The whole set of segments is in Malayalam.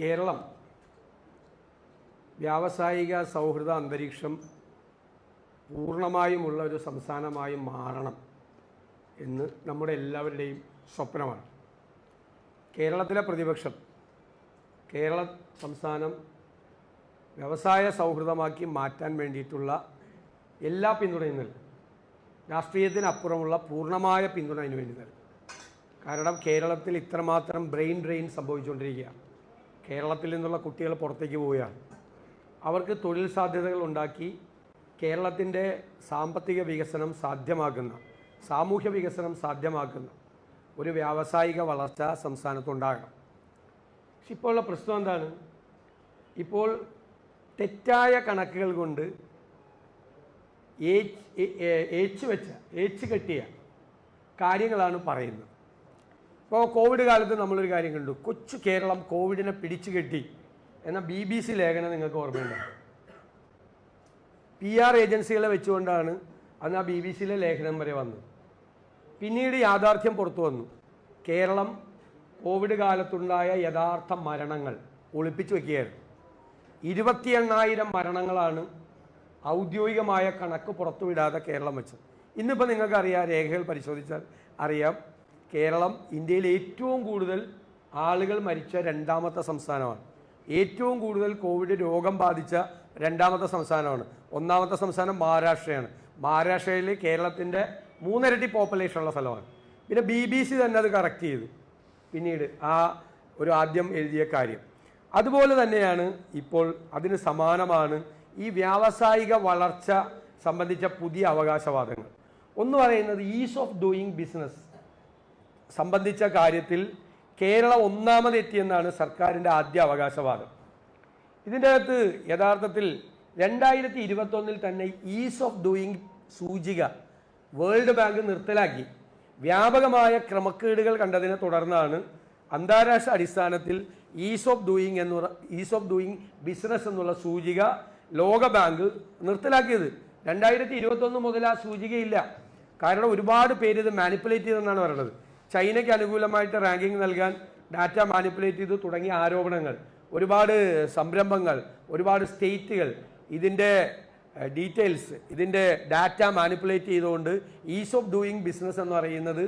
കേരളം വ്യാവസായിക സൗഹൃദ അന്തരീക്ഷം പൂർണമായുമുള്ള ഒരു സംസ്ഥാനമായി മാറണം എന്ന് നമ്മുടെ എല്ലാവരുടെയും സ്വപ്നമാണ്. കേരളത്തിലെ പ്രതിപക്ഷം കേരള സംസ്ഥാനം വ്യവസായ സൗഹൃദമാക്കി മാറ്റാൻ വേണ്ടിയിട്ടുള്ള എല്ലാ പിന്തുണയും നൽകും. രാഷ്ട്രീയത്തിനപ്പുറമുള്ള പൂർണമായ പിന്തുണ അതിന് വേണ്ടി നൽകും. കാരണം കേരളത്തിൽ ഇത്രമാത്രം ബ്രെയിൻ ഡ്രെയിൻ സംഭവിച്ചുകൊണ്ടിരിക്കുകയാണ്. കേരളത്തിൽ നിന്നുള്ള കുട്ടികൾ പുറത്തേക്ക് പോവുകയാണ്. അവർക്ക് തൊഴിൽ സാധ്യതകൾ ഉണ്ടാക്കി കേരളത്തിന്റെ സാമ്പത്തിക വികസനം സാധ്യമാക്കുന്ന സാമൂഹ്യ വികസനം സാധ്യമാക്കുന്ന ഒരു വ്യാവസായിക വളർച്ച സംസ്ഥാനത്തുണ്ടാകണം. പക്ഷെ ഇപ്പോഴുള്ള പ്രശ്നം എന്താണ്? ഇപ്പോൾ തെറ്റായ കണക്കുകൾ കൊണ്ട് ഏച്ച് ഏച്ച് വെച്ച ഏച്ച് കെട്ടിയ കാര്യങ്ങളാണ് പറയുന്നത്. ഇപ്പോൾ കോവിഡ് കാലത്ത് നമ്മളൊരു കാര്യം കണ്ടു. കൊച്ചു കേരളം കോവിഡിനെ പിടിച്ചു കെട്ടി. എന്ന ബി ബി സി ലേഖനം നിങ്ങൾക്ക് ഓർമ്മയുണ്ട്? പി ആർ ഏജൻസികളെ വെച്ചുകൊണ്ടാണ് അന്ന് ആ ബി ബി സിയിലെ ലേഖനം വരെ വന്നത്. പിന്നീട് യാഥാർത്ഥ്യം പുറത്തു വന്നു. കേരളം കോവിഡ് കാലത്തുണ്ടായ യഥാർത്ഥ മരണങ്ങൾ ഒളിപ്പിച്ചു വയ്ക്കുകയായിരുന്നു ഇരുപത്തി എണ്ണായിരം മരണങ്ങളാണ് ഔദ്യോഗികമായ കണക്ക് പുറത്തുവിടാതെ കേരളം വെച്ചത്. ഇന്നിപ്പോൾ നിങ്ങൾക്കറിയാം രേഖകൾ പരിശോധിച്ചാൽ അറിയാം. കേരളം ഇന്ത്യയിൽ ഏറ്റവും കൂടുതൽ ആളുകൾ മരിച്ച രണ്ടാമത്തെ സംസ്ഥാനമാണ്. ഏറ്റവും കൂടുതൽ കോവിഡ് രോഗം ബാധിച്ച രണ്ടാമത്തെ സംസ്ഥാനമാണ്. ഒന്നാമത്തെ സംസ്ഥാനം മഹാരാഷ്ട്രയാണ്. മഹാരാഷ്ട്രയിൽ കേരളത്തിന്റെ മൂന്നിരട്ടി പോപ്പുലേഷൻ ഉള്ള സ്ഥലമാണ്. പിന്നെ ബി ബി സി തന്നെ അത് കറക്റ്റ് ചെയ്തു. പിന്നീട് ആ ഒരു ആദ്യം എഴുതിയ കാര്യം. അതുപോലെ തന്നെയാണ് ഇപ്പോൾ അതിന് സമാനമാണ് ഈ വ്യാവസായിക വളർച്ച സംബന്ധിച്ച പുതിയ അവകാശവാദങ്ങൾ. ഒന്ന് പറയുന്നത് ഈസ് ഓഫ് ഡൂയിങ് ബിസിനസ് സംബന്ധിച്ച കാര്യത്തിൽ കേരളം ഒന്നാമതെത്തിയെന്നാണ് സർക്കാരിന്റെ ആദ്യ അവകാശവാദം. ഇതിന്റെ അകത്ത് യഥാർത്ഥത്തിൽ രണ്ടായിരത്തി ഇരുപത്തൊന്നിൽ തന്നെ ഈസ് ഓഫ് ഡൂയിങ് സൂചിക വേൾഡ് ബാങ്ക് നിർത്തലാക്കി. വ്യാപകമായ ക്രമക്കേടുകൾ കണ്ടതിനെ തുടർന്നാണ് അന്താരാഷ്ട്ര അടിസ്ഥാനത്തിൽ ഈസ് ഓഫ് ഡൂയിങ് എന്ന് ഈസ് ഓഫ് ഡൂയിങ് ബിസിനസ് എന്നുള്ള സൂചിക ലോക ബാങ്ക് നിർത്തലാക്കിയത്. രണ്ടായിരത്തി ഇരുപത്തൊന്ന് മുതൽ ആ സൂചികയില്ല. കാരണം ഒരുപാട് പേര് ഇത് മാനിപ്പുലേറ്റ് ചെയ്തെന്നാണ് പറയുന്നത്. ചൈനയ്ക്ക് അനുകൂലമായിട്ട് റാങ്കിങ് നൽകാൻ ഡാറ്റ മാനിപ്പുലേറ്റ് ചെയ്തു തുടങ്ങിയ ആരോപണങ്ങൾ ഒരുപാട് സംരംഭങ്ങൾ ഒരുപാട് സ്റ്റേറ്റുകൾ ഇതിന്റെ ഡീറ്റെയിൽസ് ഇതിന്റെ ഡാറ്റ മാനിപ്പുലേറ്റ് ചെയ്തുകൊണ്ട് ഈസ് ഓഫ് ഡൂയിങ് ബിസിനസ് എന്ന് പറയുന്നത്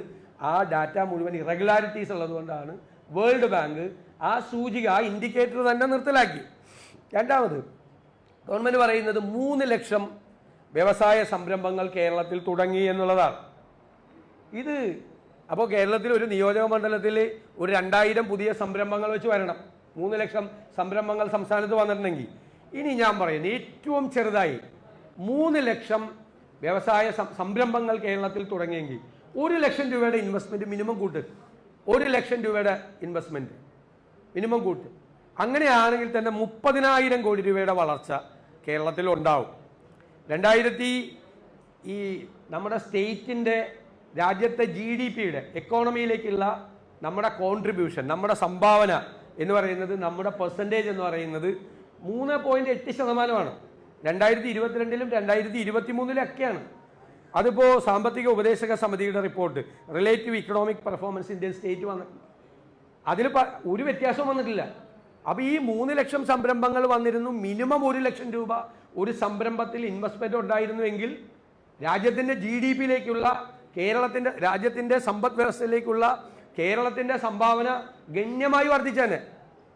ആ ഡാറ്റ മുഴുവൻ ഇറഗുലാരിറ്റീസ് ഉള്ളതുകൊണ്ടാണ് വേൾഡ് ബാങ്ക് ആ സൂചിക ആ ഇൻഡിക്കേറ്റർ തന്നെ നിർത്തലാക്കി. രണ്ടാമത് ഗവൺമെന്റ് പറയുന്നത് മൂന്ന് ലക്ഷം വ്യവസായ സംരംഭങ്ങൾ കേരളത്തിൽ തുടങ്ങി എന്നുള്ളതാണ്. ഇത് അപ്പോൾ കേരളത്തിൽ ഒരു നിയോജക മണ്ഡലത്തിൽ ഒരു രണ്ടായിരം പുതിയ സംരംഭങ്ങൾ വെച്ച് വരണം. മൂന്ന് ലക്ഷം സംരംഭങ്ങൾ സംസ്ഥാനത്ത് വന്നിട്ടുണ്ടെങ്കിൽ. ഇനി ഞാൻ പറയുന്നത് ഏറ്റവും ചെറുതായി മൂന്ന് ലക്ഷം വ്യവസായ സംരംഭങ്ങൾ കേരളത്തിൽ തുടങ്ങിയെങ്കിൽ ഒരു ലക്ഷം രൂപയുടെ ഇൻവെസ്റ്റ്മെന്റ് മിനിമം കൂട്ട്. ഒരു ലക്ഷം രൂപയുടെ ഇൻവെസ്റ്റ്മെന്റ് മിനിമം കൂട്ട്. അങ്ങനെയാണെങ്കിൽ തന്നെ മുപ്പതിനായിരം കോടി രൂപയുടെ വളർച്ച കേരളത്തിൽ ഉണ്ടാവും. രണ്ടായിരത്തി ഈ നമ്മുടെ സ്റ്റേറ്റിന്റെ രാജ്യത്തെ ജി ഡി പിയുടെ എക്കോണമിയിലേക്കുള്ള നമ്മുടെ കോൺട്രിബ്യൂഷൻ നമ്മുടെ സംഭാവന എന്ന് പറയുന്നത് നമ്മുടെ പെർസെന്റേജ് എന്ന് പറയുന്നത് മൂന്ന് പോയിന്റ് എട്ട് ശതമാനമാണ്. രണ്ടായിരത്തി ഇരുപത്തിരണ്ടിലും രണ്ടായിരത്തി ഇരുപത്തി മൂന്നിലൊക്കെയാണ് അതിപ്പോൾ സാമ്പത്തിക ഉപദേശക സമിതിയുടെ report relative economic performance Indian state വന്നിട്ടുണ്ട് അതിൽ ഒരു വ്യത്യാസവും വന്നിട്ടില്ല. അപ്പോൾ ഈ മൂന്ന് ലക്ഷം സംരംഭങ്ങൾ വന്നിരുന്നു മിനിമം ഒരു ലക്ഷം രൂപ ഒരു സംരംഭത്തിൽ ഇൻവെസ്റ്റ്മെന്റ് ഉണ്ടായിരുന്നുവെങ്കിൽ രാജ്യത്തിന്റെ ജി ഡി പിയിലേക്കുള്ള കേരളത്തിന്റെ രാജ്യത്തിന്റെ സമ്പദ് വ്യവസ്ഥയിലേക്കുള്ള കേരളത്തിന്റെ സംഭാവന ഗണ്യമായി വർദ്ധിച്ചേനെ.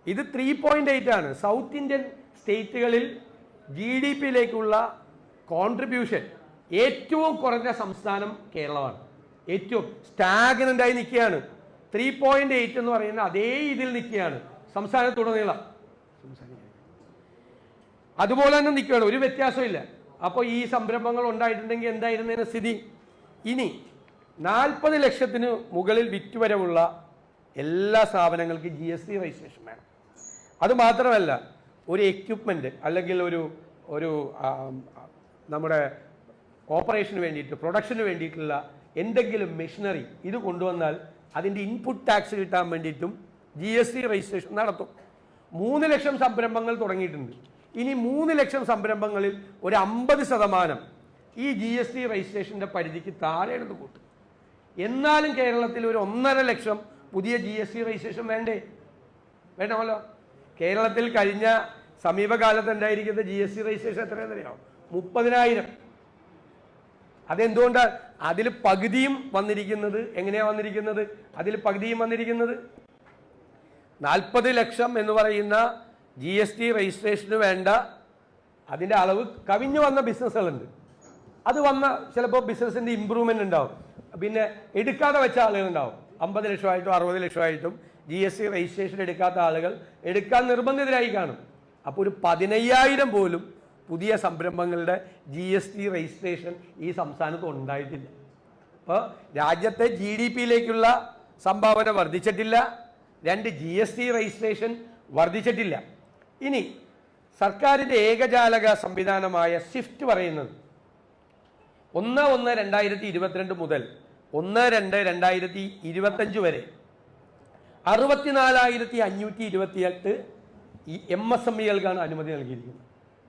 ഇത് ത്രീ പോയിന്റ് എയ്റ്റ് ആണ്. സൗത്ത് ഇന്ത്യൻ സ്റ്റേറ്റുകളിൽ ജി ഡി പിയിലേക്കുള്ള കോൺട്രിബ്യൂഷൻ ഏറ്റവും കുറഞ്ഞ സംസ്ഥാനം കേരളമാണ്. ഏറ്റവും സ്റ്റാഗ്നന്റ് ആയി നിൽക്കുകയാണ്. ത്രീ പോയിന്റ് എയ്റ്റ് എന്ന് പറയുന്ന അതേ ഇതിൽ നിൽക്കുകയാണ് സംസ്ഥാനത്തുടനീളം. അതുപോലെ തന്നെ നിൽക്കുകയാണ്. ഒരു വ്യത്യാസമില്ല അപ്പോൾ ഈ സംരംഭങ്ങൾ ഉണ്ടായിട്ടുണ്ടെങ്കിൽ എന്തായിരുന്നതിന് സ്ഥിതി? ഇനി നാൽപ്പത് ലക്ഷത്തിന് മുകളിൽ വിറ്റുവരവുള്ള എല്ലാ സ്ഥാപനങ്ങൾക്കും ജി എസ് ടി രജിസ്ട്രേഷൻ വേണം. അതുമാത്രമല്ല ഒരു എക്യുപ്മെന്റ് അല്ലെങ്കിൽ ഒരു ഒരു നമ്മുടെ ഓപ്പറേഷന് വേണ്ടിയിട്ട് പ്രൊഡക്ഷന് വേണ്ടിയിട്ടുള്ള എന്തെങ്കിലും മെഷീനറി ഇത് കൊണ്ടുവന്നാൽ അതിന്റെ ഇൻപുട്ട് ടാക്സ് കിട്ടാൻ വേണ്ടിയിട്ടും ജി എസ് ടി രജിസ്ട്രേഷൻ നടത്തും. മൂന്ന് ലക്ഷം സംരംഭങ്ങൾ തുടങ്ങിയിട്ടുണ്ട്. ഇനി മൂന്ന് ലക്ഷം സംരംഭങ്ങളിൽ ഒരു അമ്പത് ശതമാനം ഈ ജി എസ് ടി രജിസ്ട്രേഷന്റെ പരിധിക്ക് താഴെയാണ് കൂട്ടും. എന്നാലും കേരളത്തിൽ ഒരു ഒന്നര ലക്ഷം പുതിയ ജി എസ് ടി രജിസ്ട്രേഷൻ വേണ്ടേ? വേണമല്ലോ. കേരളത്തിൽ കഴിഞ്ഞ സമീപകാലത്ത് ഉണ്ടായിരിക്കുന്ന ജി എസ് ടി രജിസ്ട്രേഷൻ എത്രയാണെന്നറിയാമോ മുപ്പതിനായിരം. അതെന്തുകൊണ്ടാണ് അതിൽ പകുതിയും വന്നിരിക്കുന്നത് എങ്ങനെയാണ് വന്നിരിക്കുന്നത്? അതിൽ പകുതിയും വന്നിരിക്കുന്നത് നാൽപ്പത് ലക്ഷം എന്ന് പറയുന്ന ജി എസ് ടി രജിസ്ട്രേഷന് വേണ്ട അതിന്റെ അളവ് കവിഞ്ഞു വന്ന ബിസിനസ്സുകളുണ്ട് അത് വന്ന ചിലപ്പോൾ ബിസിനസ്സിന്റെ ഇമ്പ്രൂവ്മെന്റ് ഉണ്ടാവും. പിന്നെ എടുക്കാതെ വെച്ച ആളുകളുണ്ടാവും. അമ്പത് ലക്ഷമായിട്ടും അറുപത് ലക്ഷമായിട്ടും ജി എസ് ടി രജിസ്ട്രേഷൻ എടുക്കാത്ത ആളുകൾ എടുക്കാൻ നിർബന്ധിതരായി കാണും. അപ്പോൾ ഒരു പതിനയ്യായിരം പോലും പുതിയ സംരംഭങ്ങളുടെ ജി എസ് ടി രജിസ്ട്രേഷൻ ഈ സംസ്ഥാനത്ത് ഉണ്ടായിട്ടില്ല. അപ്പോൾ രാജ്യത്തെ ജി ഡി പിയിലേക്കുള്ള സംഭാവന വർദ്ധിച്ചിട്ടില്ല. രണ്ട് ജി എസ് ടി രജിസ്ട്രേഷൻ വർദ്ധിച്ചിട്ടില്ല. ഇനി സർക്കാരിന്റെ ഏകജാലക സംവിധാനമായ സ്വിഫ്റ്റ് പറയുന്നത്. ഒന്ന് ഒന്ന് രണ്ടായിരത്തി ഇരുപത്തിരണ്ട് മുതൽ ഒന്ന് രണ്ട് രണ്ടായിരത്തി ഇരുപത്തഞ്ച് വരെ. അറുപത്തിനാലായിരത്തി അഞ്ഞൂറ്റി ഇരുപത്തിയെട്ട് ഈ എം എസ് എം ഇകൾക്കാണ് അനുമതി നൽകിയിരിക്കുന്നത്.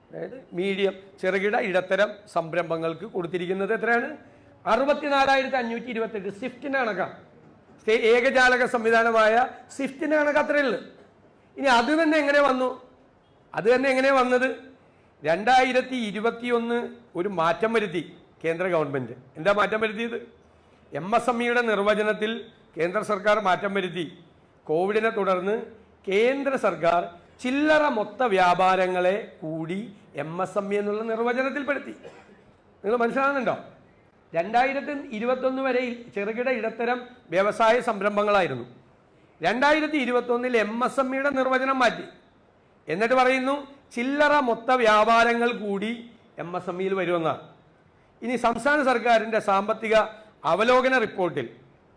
അതായത് മീഡിയം ചെറുകിട ഇടത്തരം സംരംഭങ്ങൾക്ക് കൊടുത്തിരിക്കുന്നത് എത്രയാണ്? അറുപത്തിനാലായിരത്തി അഞ്ഞൂറ്റി ഇരുപത്തെട്ട് സ്വിഫ്റ്റിന്റെ കണക്കാണ് ഏകജാലക സംവിധാനമായ സ്വിഫ്റ്റിന്റെ കണക്ക് അത്രയേ ഉള്ളു ഇനി അത് തന്നെ എങ്ങനെ വന്നു? അത് തന്നെ എങ്ങനെ വന്നത്? രണ്ടായിരത്തി ഇരുപത്തിയൊന്ന് ഒരു മാറ്റം വരുത്തി കേന്ദ്ര ഗവൺമെന്റ് എന്താ മാറ്റം വരുത്തിയത്? എം എസ് എം ഇയുടെ നിർവചനത്തിൽ കേന്ദ്ര സർക്കാർ മാറ്റം വരുത്തി. കോവിഡിനെ തുടർന്ന് കേന്ദ്ര സർക്കാർ ചില്ലറ മൊത്ത വ്യാപാരങ്ങളെ കൂടി എം എസ് എം ഇ എന്നുള്ള നിർവചനത്തിൽപ്പെടുത്തി. നിങ്ങൾ മനസ്സിലാകുന്നുണ്ടോ? രണ്ടായിരത്തി ഇരുപത്തൊന്ന് വരെ ചെറുകിട ഇടത്തരം വ്യവസായ സംരംഭങ്ങളായിരുന്നു. രണ്ടായിരത്തി ഇരുപത്തൊന്നിൽ എം എസ് എം ഇയുടെ നിർവചനം മാറ്റി. എന്നിട്ട് പറയുന്നു ചില്ലറ മൊത്ത വ്യാപാരങ്ങൾ കൂടി എം എസ് എം ഇയിൽ വരുമെന്നാണ്. ഇനി സംസ്ഥാന സർക്കാരിന്റെ സാമ്പത്തിക അവലോകന റിപ്പോർട്ടിൽ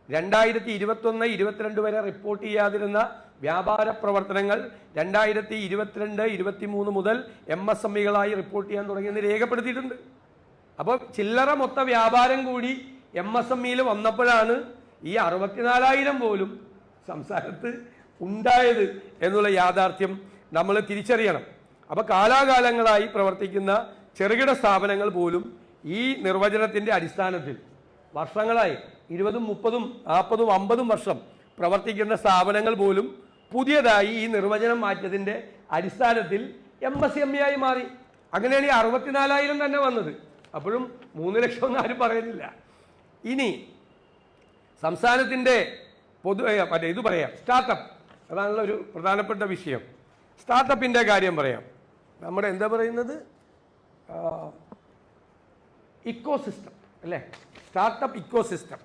രണ്ടായിരത്തി ഇരുപത്തൊന്ന് ഇരുപത്തിരണ്ട് വരെ റിപ്പോർട്ട് ചെയ്യാതിരുന്ന വ്യാപാര പ്രവർത്തനങ്ങൾ രണ്ടായിരത്തി ഇരുപത്തിരണ്ട് ഇരുപത്തി മൂന്ന് മുതൽ എം എസ് എം ഇകളായി റിപ്പോർട്ട് ചെയ്യാൻ തുടങ്ങിയെന്ന് രേഖപ്പെടുത്തിയിട്ടുണ്ട്. അപ്പോൾ ചില്ലറ മൊത്ത വ്യാപാരം കൂടി എം എസ് എം ഇയിൽ വന്നപ്പോഴാണ് ഈ അറുപത്തിനാലായിരം പോലും സംസ്ഥാനത്ത് ഉണ്ടായത് എന്നുള്ള യാഥാർത്ഥ്യം നമ്മൾ തിരിച്ചറിയണം. അപ്പോൾ കാലാകാലങ്ങളായി പ്രവർത്തിക്കുന്ന ചെറുകിട സ്ഥാപനങ്ങൾ പോലും ഈ നിർവചനത്തിന്റെ അടിസ്ഥാനത്തിൽ വർഷങ്ങളായി. ഇരുപതും മുപ്പതും നാൽപ്പതും അമ്പതും വർഷം പ്രവർത്തിക്കുന്ന സ്ഥാപനങ്ങൾ പോലും പുതിയതായി ഈ നിർവചനം മാറ്റിയതിന്റെ അടിസ്ഥാനത്തിൽ എം എസ് എം ആയി മാറി. അങ്ങനെയാണ് ഈ അറുപത്തിനാലായിരം തന്നെ വന്നത്. അപ്പോഴും മൂന്ന് ലക്ഷം ഒന്നും ആരും പറയുന്നില്ല. ഇനി സംസ്ഥാനത്തിന്റെ പൊതു മറ്റേ ഇത് പറയാം. സ്റ്റാർട്ടപ്പ്. അതാണല്ലോ ഒരു പ്രധാനപ്പെട്ട വിഷയം. സ്റ്റാർട്ടപ്പിന്റെ കാര്യം പറയാം. നമ്മുടെ എന്താ പറയുന്നത്? ഇക്കോസിസ്റ്റം അല്ലേ? Startup ecosystem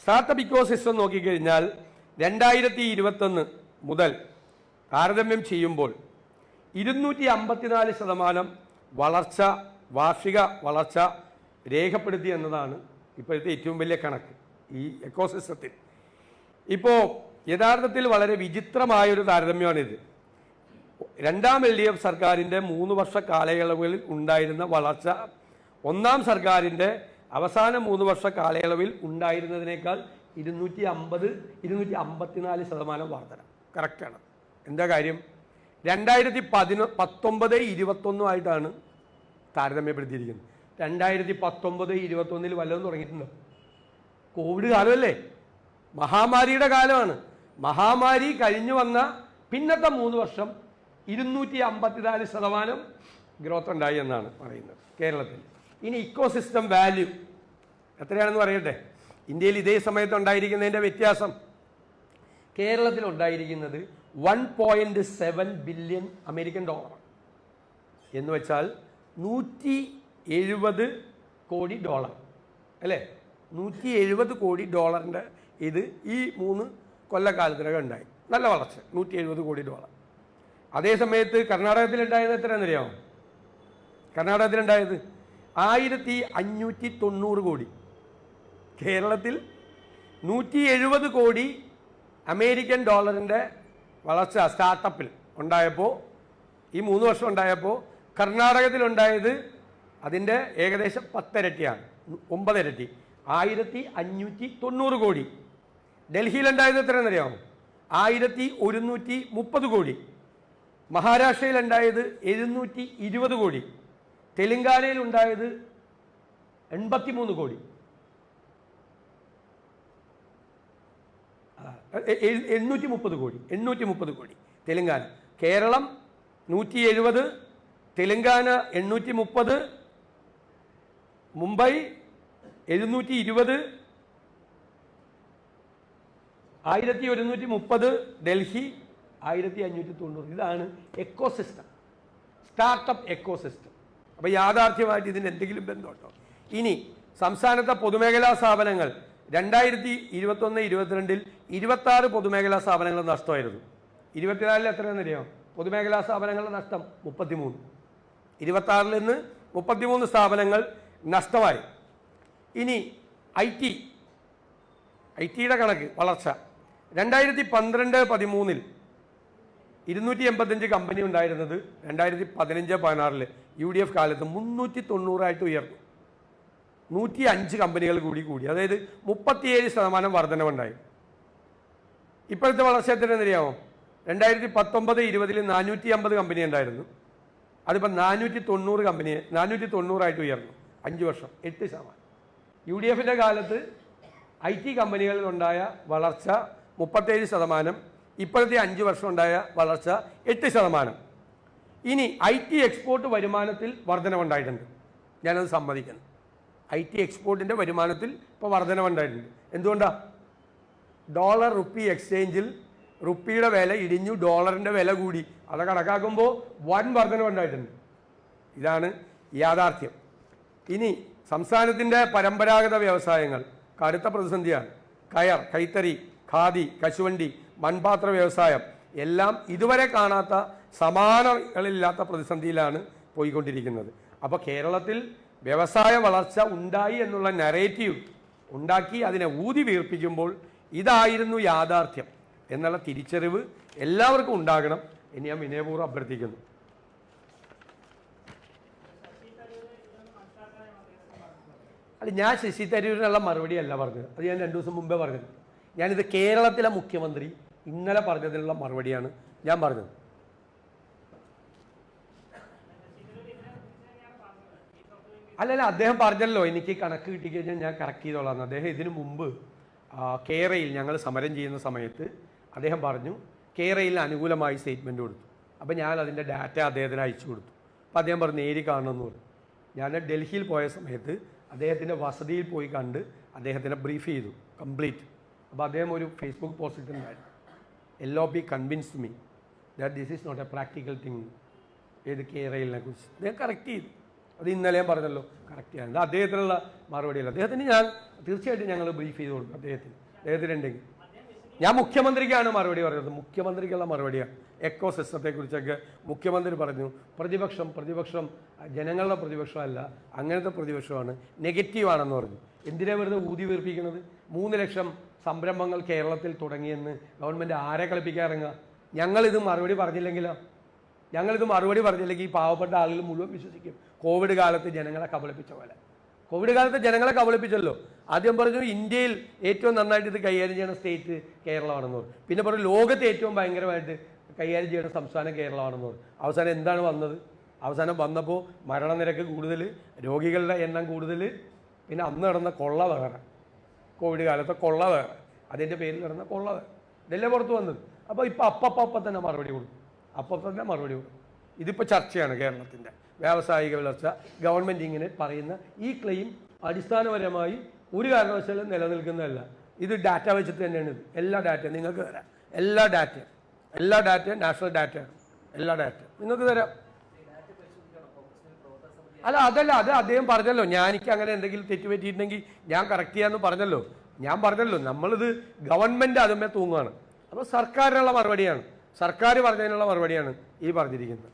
startup ecosystem നോക്കിക്കഴിഞ്ഞാൽ രണ്ടായിരത്തി ഇരുപത്തൊന്ന് മുതൽ താരതമ്യം ചെയ്യുമ്പോൾ ഇരുന്നൂറ്റി അമ്പത്തിനാല് ശതമാനം വളർച്ച വാർഷിക വളർച്ച രേഖപ്പെടുത്തി എന്നതാണ് ഇപ്പോഴത്തെ ഏറ്റവും വലിയ കണക്ക് ഈ എക്കോസിസ്റ്റത്തിൽ ഇപ്പോൾ യഥാർത്ഥത്തിൽ വളരെ വിചിത്രമായൊരു താരതമ്യമാണിത്. രണ്ടാം എൽ ഡി എഫ് സർക്കാരിന്റെ മൂന്ന് വർഷ കാലയളവുകളിൽ ഉണ്ടായിരുന്ന വളർച്ച ഒന്നാം സർക്കാരിന്റെ അവസാന മൂന്ന് വർഷ കാലയളവിൽ ഉണ്ടായിരുന്നതിനേക്കാൾ ഇരുന്നൂറ്റി അമ്പത് ഇരുന്നൂറ്റി അമ്പത്തിനാല് ശതമാനം വർധന. കറക്റ്റാണ് എന്താ കാര്യം? രണ്ടായിരത്തി പതിനൊ പത്തൊമ്പത് ഇരുപത്തൊന്നുമായിട്ടാണ് താരതമ്യപ്പെടുത്തിയിരിക്കുന്നത്. രണ്ടായിരത്തി പത്തൊമ്പത് ഇരുപത്തൊന്നിൽ വല്ലതും തുടങ്ങിയിട്ടുണ്ടോ? കോവിഡ് കാലമല്ലേ? മഹാമാരിയുടെ കാലമാണ്. മഹാമാരി കഴിഞ്ഞു വന്ന പിന്നത്തെ മൂന്ന് വർഷം ഇരുന്നൂറ്റി അമ്പത്തിനാല് ശതമാനം ഗ്രോത്ത് ഉണ്ടായി എന്നാണ് പറയുന്നത് കേരളത്തിൽ. ഇനി ഇക്കോസിസ്റ്റം വാല്യൂ എത്രയാണെന്ന് പറയട്ടെ? ഇന്ത്യയിൽ ഇതേ സമയത്ത് ഉണ്ടായിരിക്കുന്നതിന്റെ വ്യത്യാസം. കേരളത്തിൽ ഉണ്ടായിരിക്കുന്നത് one point seven billion American dollar എന്ന് വെച്ചാൽ നൂറ്റി എഴുപത് കോടി ഡോളർ അല്ലേ? നൂറ്റി എഴുപത് കോടി ഡോളറിന്റെ ഇത് ഈ മൂന്ന് കൊല്ലക്കാലത്തിനകം ഉണ്ടായി നല്ല വളർച്ച. നൂറ്റി എഴുപത് കോടി ഡോളർ അതേ സമയത്ത് കർണാടകത്തിലുണ്ടായത് എത്രയാണെന്നറിയാമോ? കർണാടകത്തിലുണ്ടായത് ആയിരത്തി അഞ്ഞൂറ്റി തൊണ്ണൂറ് കോടി. കേരളത്തിൽ നൂറ്റി എഴുപത് കോടി അമേരിക്കൻ ഡോളറിന്റെ വളർച്ച സ്റ്റാർട്ടപ്പിൽ ഉണ്ടായപ്പോൾ ഈ മൂന്ന് വർഷം ഉണ്ടായപ്പോൾ കർണാടകത്തിലുണ്ടായത് അതിന്റെ ഏകദേശം പത്തിരട്ടിയാണ് ഒമ്പതിരട്ടി. ആയിരത്തി അഞ്ഞൂറ്റി തൊണ്ണൂറ് കോടി. ഡൽഹിയിലുണ്ടായത് എത്രയെന്നറിയാമോ ആയിരത്തി ഒരുന്നൂറ്റി മുപ്പത് കോടി. മഹാരാഷ്ട്രയിലുണ്ടായത് എഴുന്നൂറ്റി ഇരുപത് കോടി. തെലങ്കാനയിലുണ്ടായത് എൺപത്തിമൂന്ന് കോടി. എണ്ണൂറ്റി മുപ്പത് കോടി എണ്ണൂറ്റി മുപ്പത് കോടി തെലങ്കാന. കേരളം നൂറ്റി എഴുപത് തെലങ്കാന എണ്ണൂറ്റി മുപ്പത് മുംബൈ എഴുന്നൂറ്റി ഇരുപത് ആയിരത്തി ഒരുന്നൂറ്റി മുപ്പത് ഡൽഹി ആയിരത്തി അഞ്ഞൂറ്റി തൊണ്ണൂറ് ഇതാണ് എക്കോസിസ്റ്റം സ്റ്റാർട്ടപ്പ് എക്കോസിസ്റ്റം. അപ്പോൾ യാഥാർത്ഥ്യമായിട്ട് ഇതിന് എന്തെങ്കിലും ബന്ധമുണ്ടോ? ഇനി സംസ്ഥാനത്തെ പൊതുമേഖലാ സ്ഥാപനങ്ങൾ രണ്ടായിരത്തി ഇരുപത്തൊന്ന് ഇരുപത്തിരണ്ടിൽ ഇരുപത്തി ആറ് പൊതുമേഖലാ സ്ഥാപനങ്ങൾ നഷ്ടമായിരുന്നു. ഇരുപത്തിനാലിൽ അറിയോ പൊതുമേഖലാ സ്ഥാപനങ്ങളുടെ നഷ്ടം മുപ്പത്തിമൂന്ന്. ഇരുപത്തി ആറിൽ നിന്ന് മുപ്പത്തിമൂന്ന് സ്ഥാപനങ്ങൾ നഷ്ടമായി. ഇനി ഐ ടി ഐ ടിയുടെ കണക്ക് വളർച്ച. രണ്ടായിരത്തി പന്ത്രണ്ട് പതിമൂന്നിൽ ഇരുന്നൂറ്റി എൺപത്തഞ്ച് കമ്പനി ഉണ്ടായിരുന്നത് രണ്ടായിരത്തി പതിനഞ്ച് പതിനാറിൽ യു ഡി എഫ് കാലത്ത് മുന്നൂറ്റി തൊണ്ണൂറായിട്ട് ഉയർന്നു. നൂറ്റി അഞ്ച് കമ്പനികൾ കൂടി കൂടി. അതായത് മുപ്പത്തിയേഴ് ശതമാനം വർധനവുണ്ടായി ഇപ്പോഴത്തെ വളർച്ച എത്രയെന്നറിയാമോ രണ്ടായിരത്തി പത്തൊമ്പത് ഇരുപതിൽ നാനൂറ്റി അമ്പത് കമ്പനി ഉണ്ടായിരുന്നു. അതിപ്പോൾ നാനൂറ്റി തൊണ്ണൂറ് കമ്പനി നാനൂറ്റി തൊണ്ണൂറായിട്ട് ഉയർന്നു. അഞ്ച് വർഷം എട്ട് ശതമാനം. യു ഡി എഫിന്റെ കാലത്ത് ഐ ടി കമ്പനികളിലുണ്ടായ വളർച്ച മുപ്പത്തേഴ് ശതമാനം. ഇപ്പോഴത്തെ അഞ്ച് വർഷം ഉണ്ടായ വളർച്ച എട്ട് ശതമാനം. ഇനി ഐ ടി എക്സ്പോർട്ട് വരുമാനത്തിൽ വർധനവുണ്ടായിട്ടുണ്ട്. ഞാനത് സമ്മതിക്കുന്നു ഐ ടി എക്സ്പോർട്ടിന്റെ വരുമാനത്തിൽ ഇപ്പോൾ വർധനവുണ്ടായിട്ടുണ്ട്. എന്തുകൊണ്ടാണ് ഡോളർ റുപ്പി എക്സ്ചേഞ്ചിൽ റുപ്പിയുടെ വില ഇടിഞ്ഞു ഡോളറിന്റെ വില കൂടി. അത് കണക്കാക്കുമ്പോൾ വൻ വർധനവുണ്ടായിട്ടുണ്ട്. ഇതാണ് യാഥാർത്ഥ്യം. ഇനി സംസ്ഥാനത്തിന്റെ പരമ്പരാഗത വ്യവസായങ്ങൾ. കടുത്ത പ്രതിസന്ധിയാണ്. കയർ കൈത്തറി ഖാദി കശുവണ്ടി മൺപാത്ര വ്യവസായം. എല്ലാം ഇതുവരെ കാണാത്ത സമാനങ്ങളില്ലാത്ത പ്രതിസന്ധിയിലാണ് പോയിക്കൊണ്ടിരിക്കുന്നത്. അപ്പോൾ കേരളത്തിൽ വ്യവസായ വളർച്ച ഉണ്ടായി എന്നുള്ള നരേറ്റീവ് ഉണ്ടാക്കി അതിനെ ഊതി വീർപ്പിക്കുമ്പോൾ ഇതായിരുന്നു യാഥാർത്ഥ്യം. എന്നുള്ള തിരിച്ചറിവ് എല്ലാവർക്കും ഉണ്ടാകണം. എന്ന് ഞാൻ വിനയപൂർവം അഭ്യർത്ഥിക്കുന്നു. അല്ല ഞാൻ ശശി തരൂരിനുള്ള മറുപടി അല്ല പറഞ്ഞത്. അത് ഞാൻ രണ്ടു ദിവസം മുമ്പേ പറഞ്ഞത്. ഞാനിത് കേരളത്തിലെ മുഖ്യമന്ത്രി ഇന്നലെ പറഞ്ഞതിനുള്ള മറുപടിയാണ് ഞാൻ പറഞ്ഞത്. അല്ലല്ല അദ്ദേഹം പറഞ്ഞല്ലോ എനിക്ക് കണക്ക് കിട്ടി കഴിഞ്ഞാൽ ഞാൻ കറക്റ്റ് ചെയ്തോളാം അദ്ദേഹം ഇതിനു മുമ്പ് കേരയിൽ ഞങ്ങൾ സമരം ചെയ്യുന്ന സമയത്ത് അദ്ദേഹം പറഞ്ഞു കേരയിൽ അനുകൂലമായി സ്റ്റേറ്റ്മെന്റ് കൊടുത്തു. അപ്പോൾ ഞാൻ അതിന്റെ ഡാറ്റ അദ്ദേഹത്തിന് അയച്ചു കൊടുത്തു. അപ്പോൾ അദ്ദേഹം പറഞ്ഞു നേരി കാണണമെന്ന് പറഞ്ഞു. ഞാൻ ഡൽഹിയിൽ പോയ സമയത്ത് അദ്ദേഹത്തിന്റെ വസതിയിൽ പോയി കണ്ട് അദ്ദേഹത്തിനെ ബ്രീഫ് ചെയ്തു കംപ്ലീറ്റ് അപ്പോൾ അദ്ദേഹം ഒരു Facebook post ഇട്ടുണ്ടായിരുന്നു O P convince me that this is not a practical thing ഏത് കേരളിനെ കുറിച്ച്. അദ്ദേഹം കറക്റ്റ് ചെയ്തു. അത് ഇന്നലെ ഞാൻ പറഞ്ഞല്ലോ. കറക്റ്റ് ഇത് അദ്ദേഹത്തിനുള്ള മറുപടിയല്ല. അദ്ദേഹത്തിന് ഞാൻ തീർച്ചയായിട്ടും ഞങ്ങൾ ബ്രീഫ് ചെയ്ത് കൊടുക്കും അദ്ദേഹത്തിന്. അദ്ദേഹത്തിനുണ്ടെങ്കിൽ. ഞാൻ മുഖ്യമന്ത്രിക്കാണ് മറുപടി പറഞ്ഞത്. മുഖ്യമന്ത്രിക്കുള്ള മറുപടിയാണ്. എക്കോ സിസ്റ്റത്തെക്കുറിച്ചൊക്കെ മുഖ്യമന്ത്രി പറഞ്ഞു. പ്രതിപക്ഷം പ്രതിപക്ഷം ജനങ്ങളുടെ പ്രതിപക്ഷമല്ല അങ്ങനത്തെ പ്രതിപക്ഷമാണ്. നെഗറ്റീവാണെന്ന് പറഞ്ഞു. എന്തിനാ വെറുതെ ഊതി വീർപ്പിക്കുന്നത്? മൂന്ന് ലക്ഷം സംരംഭങ്ങൾ കേരളത്തിൽ തുടങ്ങിയെന്ന് ഗവൺമെന്റ് ആരെ കളിപ്പിക്കാൻ ഞങ്ങളിത് മറുപടി പറഞ്ഞില്ലെങ്കിലോ? ഞങ്ങളിത് മറുപടി പറഞ്ഞില്ലെങ്കിൽ ഈ പാവപ്പെട്ട ആളുകൾ മുഴുവൻ വിശ്വസിക്കും. കോവിഡ് കാലത്ത് ജനങ്ങളെ കബളിപ്പിച്ച പോലെ. കോവിഡ് കാലത്ത് ജനങ്ങളെ കബളിപ്പിച്ചല്ലോ. ആദ്യം പറഞ്ഞു ഇന്ത്യയിൽ ഏറ്റവും നന്നായിട്ട് ഇത് കൈകാര്യം ചെയ്യുന്ന സ്റ്റേറ്റ് കേരളമാണെന്ന് പറഞ്ഞു. പിന്നെ പറഞ്ഞു ലോകത്ത് ഏറ്റവും ഭയങ്കരമായിട്ട് കൈകാര്യം ചെയ്യുന്ന സംസ്ഥാനം കേരളമാണെന്ന് പറഞ്ഞു. അവസാനം എന്താണ് വന്നത്? അവസാനം വന്നപ്പോൾ മരണനിരക്ക് കൂടുതൽ രോഗികളുടെ എണ്ണം കൂടുതൽ പിന്നെ അന്ന് നടന്ന കൊള്ള വേറെ. കോവിഡ് കാലത്തെ കൊള്ള വേറെ. അതിന്റെ പേരിൽ നടന്ന കൊള്ള വേറെ. ഇതല്ലേ പുറത്ത് വന്നത്? അപ്പോൾ ഇപ്പോൾ അപ്പപ്പം അപ്പം തന്നെ മറുപടി കൊടുക്കും അപ്പം തന്നെ മറുപടി കൊടുക്കും. ഇതിപ്പോൾ ചർച്ചയാണ് കേരളത്തിന്റെ വ്യാവസായിക വളർച്ച. ഗവൺമെന്റ് ഇങ്ങനെ പറയുന്ന ഈ ക്ലെയിം അടിസ്ഥാനപരമായി ഒരു കാരണവശാലും നിലനിൽക്കുന്നതല്ല. ഇത് ഡാറ്റ വെച്ചിട്ട് തന്നെയാണ്. ഇത് എല്ലാ ഡാറ്റയും നിങ്ങൾക്ക് തരാം. എല്ലാ ഡാറ്റയും എല്ലാ ഡാറ്റയും നാഷണൽ ഡാറ്റയാണ് എല്ലാ ഡാറ്റയും നിങ്ങൾക്ക് തരാം. അല്ല അതല്ല അത് അദ്ദേഹം പറഞ്ഞല്ലോ. ഞാൻ എനിക്ക് അങ്ങനെ എന്തെങ്കിലും തെറ്റ് പറ്റിയിട്ടുണ്ടെങ്കിൽ ഞാൻ കറക്റ്റ് ചെയ്യാമെന്ന് പറഞ്ഞല്ലോ. ഞാൻ പറഞ്ഞല്ലോ നമ്മളിത് ഗവൺമെന്റ് അതുമേ തൂങ്ങുകയാണ് അപ്പോൾ സർക്കാരിനുള്ള മറുപടിയാണ്. സർക്കാർ പറഞ്ഞതിനുള്ള മറുപടിയാണ് ഈ പറഞ്ഞിരിക്കുന്നത്.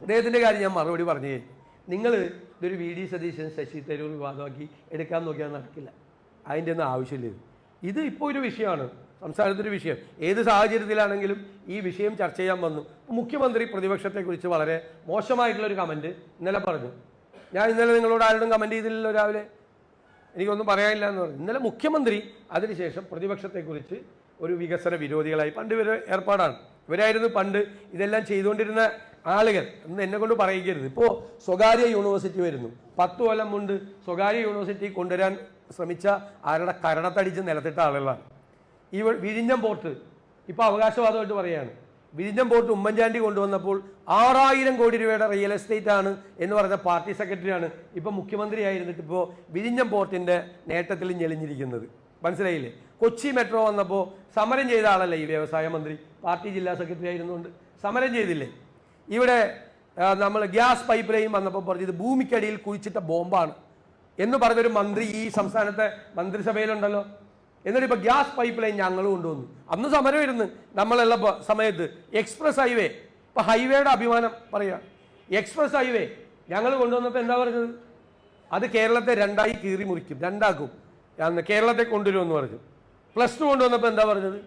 അദ്ദേഹത്തിന്റെ കാര്യം ഞാൻ മറുപടി പറഞ്ഞു. നിങ്ങൾ ഇതൊരു വി ഡി സതീശൻ ശശി തരൂർ വിവാദമാക്കി എടുക്കാൻ നോക്കിയാൽ നടക്കില്ല. അതിന്റെ ഒന്നും ആവശ്യമില്ല. ഇത് ഇത് ഇപ്പോൾ ഒരു വിഷയമാണ്. സംസ്ഥാനത്തൊരു വിഷയം. ഏത് സാഹചര്യത്തിലാണെങ്കിലും ഈ വിഷയം ചർച്ച ചെയ്യാൻ വന്നു. മുഖ്യമന്ത്രി പ്രതിപക്ഷത്തെക്കുറിച്ച് വളരെ മോശമായിട്ടുള്ളൊരു കമന്റ് ഇന്നലെ പറഞ്ഞു. ഞാൻ ഇന്നലെ നിങ്ങളോട് ആരോടും കമന്റ് ചെയ്തില്ലല്ലോ രാവിലെ. എനിക്കൊന്നും പറയാനില്ല എന്ന് പറഞ്ഞു. ഇന്നലെ മുഖ്യമന്ത്രി അതിനുശേഷം പ്രതിപക്ഷത്തെക്കുറിച്ച് ഒരു വികസന വിരോധികളായി. പണ്ട് ഇവർ ഏർപ്പാടാണ്. ഇവരായിരുന്നു പണ്ട് ഇതെല്ലാം ചെയ്തുകൊണ്ടിരുന്ന ആളുകൾ. എന്ന് എന്നെ കൊണ്ട് പറയിക്കരുത്. ഇപ്പോൾ സ്വകാര്യ യൂണിവേഴ്സിറ്റി വരുന്നു. പത്ത് കൊല്ലം മുണ്ട് സ്വകാര്യ യൂണിവേഴ്സിറ്റി കൊണ്ടുവരാൻ ശ്രമിച്ച ആരുടെ കരണത്തടിച്ച് നിലത്തിട്ട ആളുകളാണ്. ഈ വിഴിഞ്ഞം പോർട്ട് ഇപ്പോൾ അവകാശവാദമായിട്ട് പറയുകയാണ്. വിഴിഞ്ഞം പോർട്ട് ഉമ്മൻചാണ്ടി കൊണ്ടുവന്നപ്പോൾ ആറായിരം കോടി രൂപയുടെ റിയൽ എസ്റ്റേറ്റ് ആണ് എന്ന് പറഞ്ഞ പാർട്ടി സെക്രട്ടറിയാണ് ഇപ്പൊ മുഖ്യമന്ത്രി ആയിരുന്നിട്ട് ഇപ്പോൾ വിഴിഞ്ഞം പോർട്ടിന്റെ നേട്ടത്തിൽ ഞെളിഞ്ഞിരിക്കുന്നത്. മനസ്സിലായില്ലേ? കൊച്ചി മെട്രോ വന്നപ്പോൾ സമരം ചെയ്ത ആളല്ലേ ഈ വ്യവസായ മന്ത്രി? പാർട്ടി ജില്ലാ സെക്രട്ടറി ആയിരുന്നുകൊണ്ട്. സമരം ചെയ്തില്ലേ? ഇവിടെ നമ്മൾ ഗ്യാസ് പൈപ്പ് ലൈൻ വന്നപ്പോൾ പറഞ്ഞത് ഭൂമിക്കടിയിൽ കുഴിച്ചിട്ട ബോംബാണ് എന്ന് പറഞ്ഞൊരു മന്ത്രി ഈ സംസ്ഥാനത്തെ മന്ത്രിസഭയിലുണ്ടല്ലോ. എന്നിട്ട് ഇപ്പോൾ ഗ്യാസ് പൈപ്പ് ലൈൻ ഞങ്ങൾ കൊണ്ടുവന്നു. അന്ന് സമരമായിരുന്നു. നമ്മളുള്ള പ- സമയത്ത് എക്സ്പ്രസ് ഹൈവേ. ഇപ്പോൾ ഹൈവേയുടെ അഭിമാനം പറയുക എക്സ്പ്രസ് ഹൈവേ. ഞങ്ങൾ കൊണ്ടുവന്നപ്പോൾ എന്താ പറഞ്ഞത്? അത് കേരളത്തെ രണ്ടായി കീറി മുറിക്കും. രണ്ടാക്കും. കേരളത്തെ കൊണ്ടുവരുമെന്ന് പറഞ്ഞു. പ്ലസ് ടു കൊണ്ടുവന്നപ്പോൾ എന്താ പറഞ്ഞത്?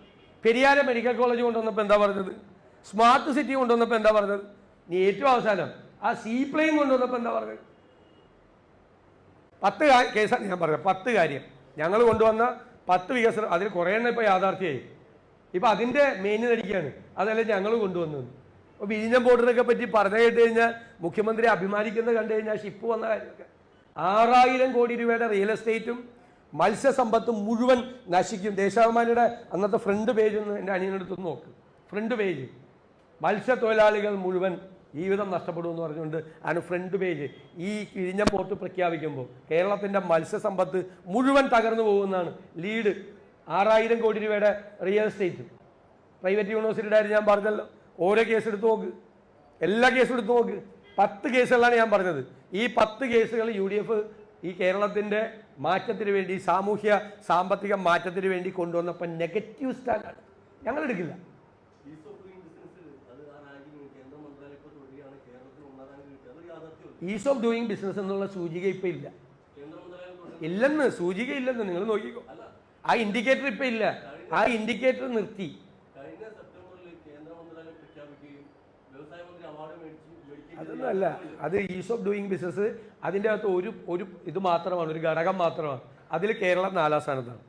പെരിയാര മെഡിക്കൽ കോളേജ് കൊണ്ടുവന്നപ്പോൾ എന്താ പറഞ്ഞത്? സ്മാർട്ട് സിറ്റി കൊണ്ടുവന്നപ്പോൾ എന്താ പറഞ്ഞത്? നീ ഏറ്റവും അവസാനം ആ സീ പ്ലെയിൻ കൊണ്ടുവന്നപ്പോൾ എന്താ പറഞ്ഞത്? പത്ത് കേസാണ് ഞാൻ പറഞ്ഞത് പത്ത് കാര്യം. ഞങ്ങൾ കൊണ്ടുവന്ന പത്ത് വികസനം അതിൽ കുറേ എണ്ണം ഇപ്പോൾ യാഥാർത്ഥ്യമായി ഇപ്പം അതിന്റെ മെയിൻ നടിക്കുകയാണ് അതല്ല ഞങ്ങൾ കൊണ്ടുവന്നത്. അപ്പോൾ വിഴിഞ്ഞം ബോർഡിനൊക്കെ പറ്റി പറഞ്ഞു കേട്ട് കഴിഞ്ഞാൽ മുഖ്യമന്ത്രി അഭിമാനിക്കുന്നത് കണ്ടു കഴിഞ്ഞാൽ ഷിപ്പ് വന്ന കാര്യമൊക്കെ. ആറായിരം കോടി രൂപയുടെ റിയൽ എസ്റ്റേറ്റും മത്സ്യസമ്പത്തും മുഴുവൻ നശിക്കും. ദേശാഭിമാനിയുടെ അന്നത്തെ ഫ്രണ്ട് പേജ് ഒന്ന് എന്റെ അനിയനെടുത്ത് നോക്ക്. ഫ്രണ്ട് പേജ് മത്സ്യത്തൊഴിലാളികൾ മുഴുവൻ ജീവിതം നഷ്ടപ്പെടുമെന്ന് പറഞ്ഞുകൊണ്ട് ആണ് ഫ്രണ്ട് പേജ് ഈ കിഴിഞ്ഞ പോർട്ട് പ്രഖ്യാപിക്കുമ്പോൾ കേരളത്തിന്റെ മത്സ്യസമ്പത്ത് മുഴുവൻ തകർന്നു പോകുന്നതാണ് ലീഡ്. ആറായിരം കോടി രൂപയുടെ റിയൽ എസ്റ്റേറ്റ് പ്രൈവറ്റ് യൂണിവേഴ്സിറ്റിയുടെ ഞാൻ പറഞ്ഞല്ലോ. ഓരോ കേസ് എടുത്ത് നോക്ക്. എല്ലാ കേസും എടുത്ത് നോക്ക്. പത്ത് കേസുകളാണ് ഞാൻ പറഞ്ഞത്. ഈ പത്ത് കേസുകൾ യു ഈ കേരളത്തിന്റെ മാറ്റത്തിന് വേണ്ടി സാമൂഹ്യ സാമ്പത്തിക മാറ്റത്തിന് വേണ്ടി കൊണ്ടുവന്നപ്പോൾ നെഗറ്റീവ് സ്റ്റാൻഡാണ് ഞങ്ങൾ എടുക്കില്ല. ഈസ് ഓഫ് ഡൂയിങ് ബിസിനസ് എന്നുള്ള സൂചിക ഇപ്പം ഇല്ല. ഇല്ലെന്ന് സൂചിക ഇല്ലെന്ന് നിങ്ങൾ നോക്കിക്കോ. ആ ഇൻഡിക്കേറ്റർ ഇപ്പം ഇല്ല. ആ ഇൻഡിക്കേറ്റർ നിർത്തി കഴിഞ്ഞ സെപ്റ്റംബറിൽ കേന്ദ്ര മന്ത്രാലയം പ്രഖ്യാപിക്കുകയും വ്യവസായ മന്ത്രി അവാർഡ് മേടിച്ച് മേടിക്കുകയും അതൊന്നും അല്ല അത് ഈസ് ഓഫ് ഡൂയിങ് ബിസിനസ് അതിന്റെ അകത്ത് ഒരു ഒരു ഇത് മാത്രമാണ് ഒരു ഘടകം മാത്രമാണ്. അതിൽ കേരളം നാലാം സ്ഥാനത്താണ്.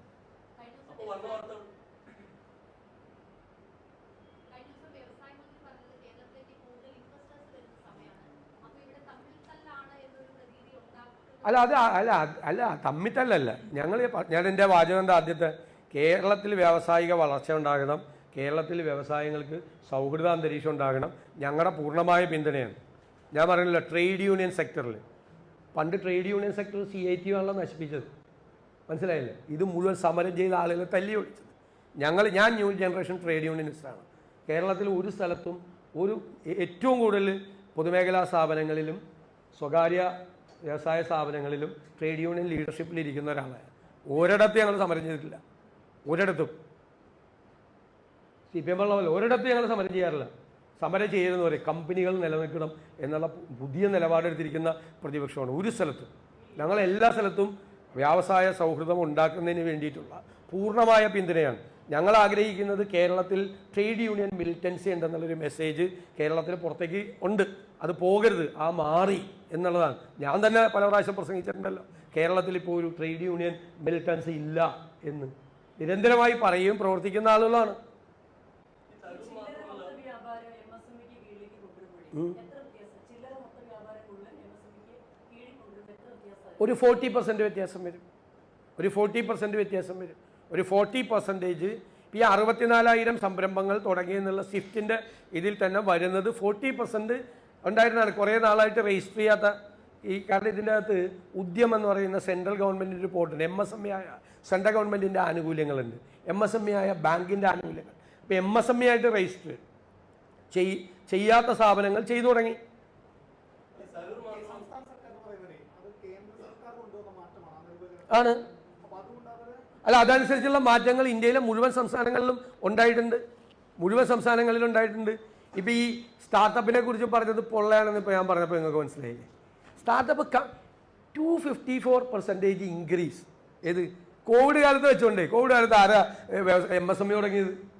അല്ല അത് അല്ല അല്ല തമ്മിത്തല്ലല്ല. ഞങ്ങൾ ഞാൻ എന്റെ വാചകം എന്താ ആദ്യത്തെ? കേരളത്തിൽ വ്യാവസായിക വളർച്ച ഉണ്ടാകണം. കേരളത്തിൽ വ്യവസായങ്ങൾക്ക് സൗഹൃദ അന്തരീക്ഷം ഉണ്ടാകണം. ഞങ്ങളുടെ പൂർണമായ പിന്തുണയാണ്. ഞാൻ പറയുന്നില്ല ട്രേഡ് യൂണിയൻ സെക്ടറിൽ പണ്ട് trade union sector C I T ആണല്ലോ നശിപ്പിച്ചത്. മനസ്സിലായില്ലേ? ഇത് മുഴുവൻ സമരം ചെയ്ത ആളുകളെ തല്ലി ഒഴിച്ചത്. ഞങ്ങൾ ഞാൻ ന്യൂ ജനറേഷൻ ട്രേഡ് യൂണിയനിസ്റ്റാണ് കേരളത്തിൽ ഒരു സ്ഥലത്തും ഒരു ഏറ്റവും കൂടുതൽ പൊതുമേഖലാ സ്ഥാപനങ്ങളിലും സ്വകാര്യ വ്യവസായ സ്ഥാപനങ്ങളിലും ട്രേഡ് യൂണിയൻ ലീഡർഷിപ്പിൽ ഇരിക്കുന്ന ഒരാളാണ്. ഒരിടത്ത് ഞങ്ങൾ സമരം ചെയ്തിട്ടില്ല. ഒരിടത്തും. സി പി എം ഉള്ള പോലെ ഒരിടത്തും ഞങ്ങൾ സമരം ചെയ്യാറില്ല. സമരം ചെയ്യരുതെന്ന് പറയും. കമ്പനികൾ നിലനിൽക്കണം എന്നുള്ള പുതിയ നിലപാടെടുത്തിരിക്കുന്ന പ്രതിപക്ഷമാണ് ഒരു സ്ഥലത്തും. ഞങ്ങൾ എല്ലാ സ്ഥലത്തും വ്യവസായ സൗഹൃദം ഉണ്ടാക്കുന്നതിന് വേണ്ടിയിട്ടുള്ള പൂർണമായ പിന്തുണയാണ്. ഞങ്ങൾ ആഗ്രഹിക്കുന്നത് കേരളത്തിൽ ട്രേഡ് യൂണിയൻ മിലിറ്റൻസി ഉണ്ടെന്നുള്ളൊരു മെസ്സേജ് കേരളത്തിൽ പുറത്തേക്ക് ഉണ്ട്. അത് പോകരുത് ആ മാറി എന്നുള്ളതാണ്. ഞാൻ തന്നെ പല പ്രാവശ്യം പ്രസംഗിച്ചിട്ടുണ്ടല്ലോ കേരളത്തിൽ ഇപ്പോൾ ഒരു ട്രേഡ് യൂണിയൻ മിലിറ്റൻസി ഇല്ല എന്ന്. നിരന്തരമായി പറയുകയും പ്രവർത്തിക്കുന്ന ആളുകളാണ് ചില്ലറ മൊത്ത വ്യാപാരം എം എസ് എം ഇക്ക് കീഴിലേക്ക് കൊണ്ടുവരുമ്പോഴേ എത്ര വ്യത്യാസം ചില്ലറ മൊത്ത വ്യാപാരം മുഴുവൻ എം എസ് എം ഇക്ക് കീഴിൽ കൊണ്ടുവരുമ്പോൾ എത്ര വ്യത്യാസം ഒരു ഫോർട്ടി പെർസെന്റ് വ്യത്യാസം വരും. ഒരു ഫോർട്ടി പെർസെന്റ് വ്യത്യാസം വരും. ഒരു ഫോർട്ടി പെർസെന്റേജ് ഈ അറുപത്തിനാലായിരം സംരംഭങ്ങൾ തുടങ്ങി എന്നുള്ള സ്വിഫ്റ്റിന്റെ ഇതിൽ തന്നെ വരുന്നത് ഫോർട്ടി പെർസെന്റ് ഉണ്ടായിരുന്നതാണ് കുറേ നാളായിട്ട് രജിസ്റ്റർ ചെയ്യാത്ത ഈ കാരണം ഇതിന്റെ അകത്ത് ഉദ്യം എന്ന് പറയുന്ന സെൻട്രൽ ഗവൺമെന്റിന്റെ ഒരു പോർട്ടുണ്ട് എം എസ് എം ഇ ആയ സെൻട്രൽ ഗവൺമെന്റിന്റെ ആനുകൂല്യങ്ങളുണ്ട്. എം എസ് എം ഇ ആയ ബാങ്കിന്റെ ആനുകൂല്യങ്ങൾ. അപ്പോൾ എം എസ് എം ഇ ആയിട്ട് രജിസ്റ്റർ ചെയ്യാത്ത സ്ഥാപനങ്ങൾ ചെയ്തു തുടങ്ങി. ആണ്. അല്ല അതനുസരിച്ചുള്ള മാറ്റങ്ങൾ ഇന്ത്യയിലെ മുഴുവൻ സംസ്ഥാനങ്ങളിലും ഉണ്ടായിട്ടുണ്ട്. മുഴുവൻ സംസ്ഥാനങ്ങളിലും ഉണ്ടായിട്ടുണ്ട്. ഇപ്പം ഈ സ്റ്റാർട്ടപ്പിനെ കുറിച്ച് പറഞ്ഞത് പൊള്ളയാണെന്ന് ഇപ്പോൾ ഞാൻ പറഞ്ഞപ്പോൾ നിങ്ങൾക്ക് മനസ്സിലായില്ലേ? Startup two fifty four percentage increase ഏത്? കോവിഡ് കാലത്ത് വെച്ചോണ്ടേ. കോവിഡ് കാലത്ത് ആരാ എം എസ് എം ഇ തുടങ്ങിയത്?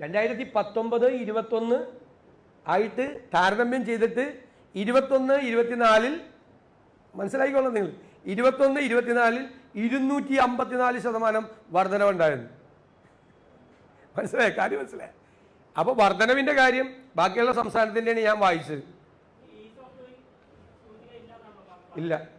രണ്ടായിരത്തി പത്തൊമ്പത് ഇരുപത്തൊന്ന് ആയിട്ട് താരതമ്യം ചെയ്തിട്ട് ഇരുപത്തൊന്ന് ഇരുപത്തിനാലിൽ മനസ്സിലായിക്കോളാം നിങ്ങൾ. ഇരുപത്തൊന്ന് ഇരുപത്തിനാലിൽ ഇരുന്നൂറ്റി അമ്പത്തിനാല് ശതമാനം വർധനവുണ്ടായിരുന്നു മനസ്സിലായ? കാര്യം മനസ്സിലായ? അപ്പോൾ വർധനവിന്റെ കാര്യം ബാക്കിയുള്ള സംസ്ഥാനത്തിന്റെയാണ് ഞാൻ വായിച്ചത്. ഇല്ല.